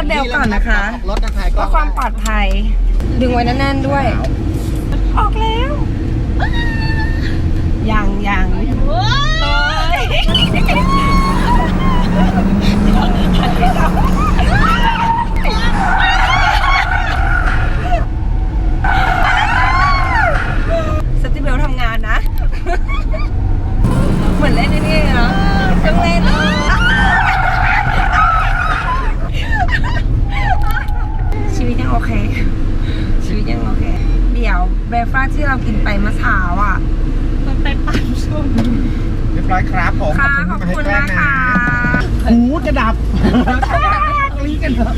ดเบลก่อนนะคะ รถนะถ่ายกล้เพื่อองความปลอดภัย ดึงไว้แน่นๆด้วย เค ชีวิตยังโอเค เดี๋ยวเบรคฟาสต์ที่เรากินไปเมื่อเช้าอะ มันไปปั่นช่วงเรียบร้อยครับผมค่ะขอบคุณที่นะมาให้คะแกล้งนะหูจะดับ รีกันเถอะ